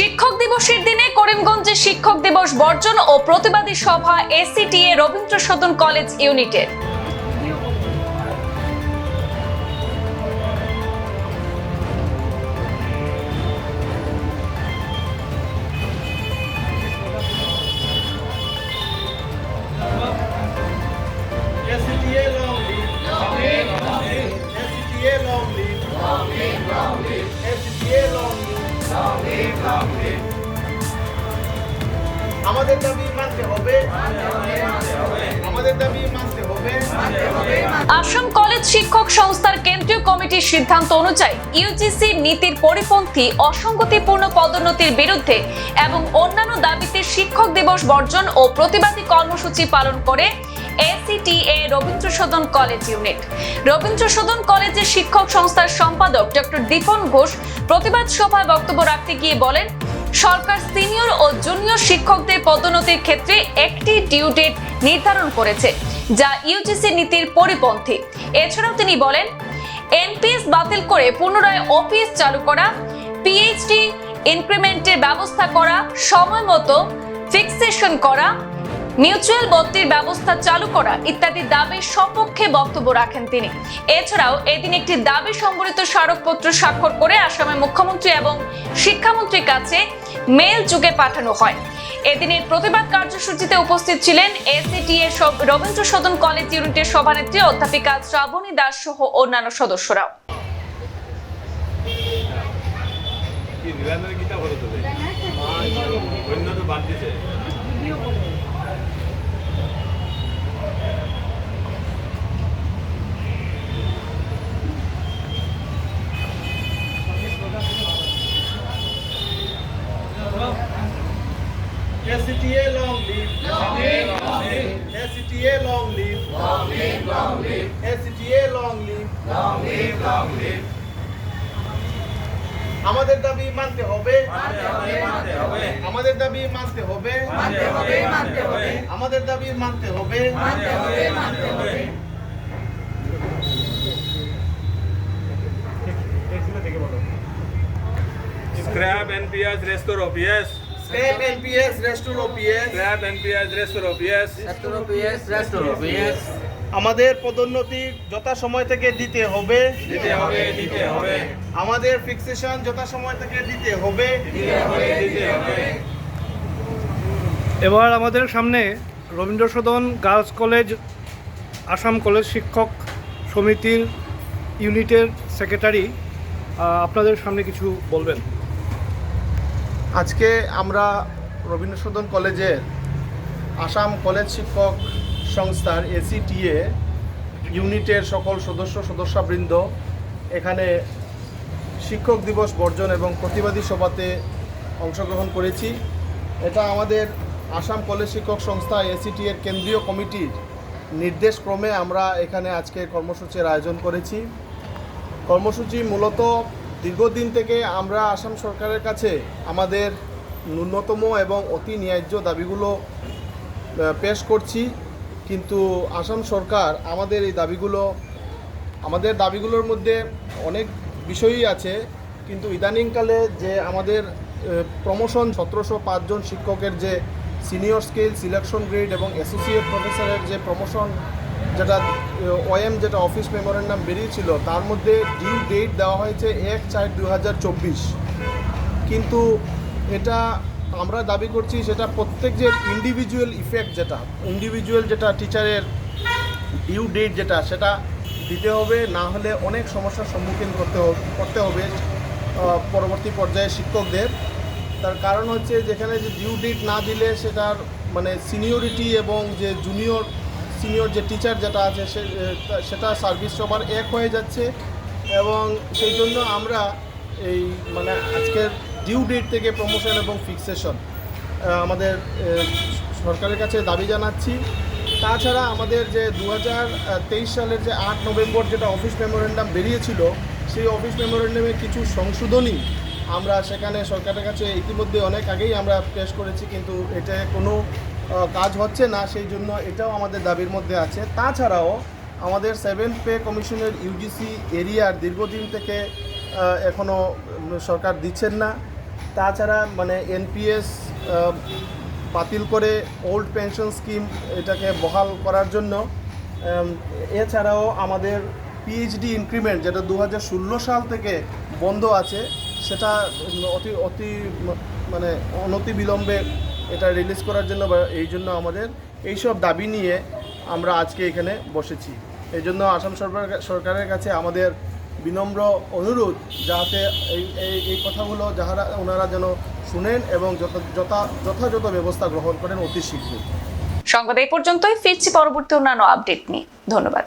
শিক্ষক দিবসের দিনে করিমগঞ্জে শিক্ষক দিবস বর্জন ও প্রতিবাদী সভা এসিটিএ রবীন্দ্র সদন কলেজ ইউনিটের আমাদের দাবি মানতে হবে। আসাম কলেজ শিক্ষক সংস্থার কেন্দ্রীয় কমিটির সিদ্ধান্ত অনুযায়ী ইউজিসি নীতির পরিপন্থী অসঙ্গতিপূর্ণ পদোন্নতির বিরুদ্ধে এবং অন্যান্য দাবিতে শিক্ষক দিবস বর্জন ও প্রতিবাদী কর্মসূচি পালন করে ACTA Rabindra Sadan college unit. Rabindra Sadan কলেজের শিক্ষক সংস্থার সম্পাদক ডক্টর দীপন ঘোষ প্রতিবাদ সভায় বক্তব্য রাখতে গিয়ে বলেন, সরকার সিনিয়র ও জুনিয়র শিক্ষকদের পদোন্নতির ক্ষেত্রে একটি ডিউ ডেট নির্ধারণ করেছে, যা ইউজিসি নীতির পরিপন্থী। এছাড়াও তিনি বলেন, এনপিএস বাতিল করে পুনরায় অফিস চালু করা, পিএইচডি ইনক্রিমেন্টের ব্যবস্থা করা, সময় মতো ফিক্সেশন করা মিউচুয়াল বত্তির ব্যবস্থা চালু করা ইত্যাদি দাবির সপক্ষে বক্তব্য রাখেন তিনি। এছাড়াও এদিন একটি দাবি সম্বলিত স্মারকপত্র স্বাক্ষর করে আসামের মুখ্যমন্ত্রী এবং শিক্ষামন্ত্রীর কাছে মেল যুগে পাঠানো হয়। এদিনের প্রতিবাদ কার্যসূচিতে উপস্থিত ছিলেন এসিটিএ রবীন্দ্র সদন কলেজ ইউনিটের সভানেত্রী অধ্যাপিকা শ্রাবণী দাস সহ অন্যান্য সদস্যরাও। তো বাদ দিছে SCTA long live. Long SCTA long live. SCTA long live. Long live, long live. আমাদের দাবি মানতে হবে আমাদের দাবি মানতে হবে আমাদের দাবি মানতে হবে scrap NPS restore OPS scrap NPS restore OPS scrap NPS restore OPS আমাদের পদোন্নতি যথা সময় থেকে দিতে হবে। দিতে হবে দিতে হবে। আমাদের ফিক্সেশন যথা সময় থেকে দিতে হবে। দিতে হবে দিতে হবে। এবার আমাদের সামনে Rabindra Sadan girls college Assam college শিক্ষক সমিতির ইউনিটের সেক্রেটারি আপনাদের সামনে কিছু বলবেন। আজকে আমরা রবীন্দ্র সদন কলেজের আসাম কলেজ শিক্ষক সংস্থার এসিটিএ ইউনিটের সকল সদস্য, সদস্যবৃন্দ, এখানে শিক্ষক দিবস বর্জন এবং প্রতিবাদী সভাতে অংশগ্রহণ করেছি। এটা আমাদের আসাম কলেজ শিক্ষক সংস্থা এসিটি এর কেন্দ্রীয় কমিটির নির্দেশক্রমে আমরা এখানে আজকে কর্মসূচির আয়োজন করেছি। কর্মসূচি মূলত দীর্ঘদিন থেকে আমরা আসাম সরকারের কাছে আমাদের ন্যূনতম এবং অতি ন্যায্য দাবিগুলো পেশ করছি। কিন্তু আসাম সরকার আমাদের এই দাবিগুলো, আমাদের দাবিগুলোর মধ্যে অনেক বিষয়ই আছে। কিন্তু ইদানিংকালে যে আমাদের প্রমোশন সতেরোশো পাঁচজন শিক্ষকের যে সিনিয়র স্কেল সিলেকশন গ্রেড এবং অ্যাসোসিয়েট প্রফেসরের যে প্রমোশন যেটা ওএম যেটা অফিস মেমোরেন্ডাম বেরিয়েছিল, তার মধ্যে ডিউ ডেট দেওয়া হয়েছে এক চার দু কিন্তু এটা আমরা দাবি করছি, সেটা প্রত্যেক যে ইন্ডিভিজুয়াল ইফেক্ট যেটা ইন্ডিভিজুয়াল যেটা টিচারের ডিউ ডেট যেটা, সেটা দিতে হবে, না হলে অনেক সমস্যার সম্মুখীন করতে করতে হবে পরবর্তী পর্যায়ে শিক্ষকদের। তার কারণ হচ্ছে যেখানে যে ডিউ ডেট না দিলে সেটার মানে সিনিয়রিটি এবং যে জুনিয়র সিনিয়র যে টিচার যেটা আছে সেটা সার্ভিস সবার এক হয়ে যাচ্ছে এবং সেই জন্য আমরা এই মানে আজকের ডিউ ডেট থেকে প্রমোশন এবং ফিক্সেশন আমাদের সরকারের কাছে দাবি জানাচ্ছি। তাছাড়া আমাদের যে দু হাজার তেইশ সালের যে আট নভেম্বর যেটা অফিস মেমোরেন্ডাম বেরিয়েছিল, সেই অফিস মেমোরেন্ডামে কিছু সংশোধনী আমরা সেখানে সরকারের কাছে ইতিমধ্যে অনেক আগেই আমরা পেশ করেছি, কিন্তু এটা কোনো কাজ হচ্ছে না, সেই জন্য এটাও আমাদের দাবির মধ্যে আছে। তাছাড়াও আমাদের সেভেন পে কমিশনের ইউজিসি এরিয়ার দীর্ঘদিন থেকে এখনও সরকার দিচ্ছেন না। তাছাড়া মানে এনপিএস বাতিল করে ওল্ড পেনশন স্কিম এটাকে বহাল করার জন্য এছাড়াও আমাদের পিএইচডি ইনক্রিমেন্ট যেটা দু ষোলো সাল থেকে বন্ধ আছে, সেটা অতি অতি মানে অনতি বিলম্বে এটা রিলিজ করার জন্য বা এই জন্য আমাদের এইসব দাবি নিয়ে আমরা আজকে এখানে বসেছি। এই জন্য আসাম সরকার সরকারের কাছে আমাদের বিনম্র অনুরোধ যাতে এই এই কথাগুলো যাহারা, ওনারা যেন শুনেন এবং যথা যথা, যথাযথ ব্যবস্থা গ্রহণ করেন অতি শীঘ্রই। সংবাদ এই পর্যন্তই। ফিরছি পরবর্তী অন্যান্য আপডেট নিয়ে। ধন্যবাদ।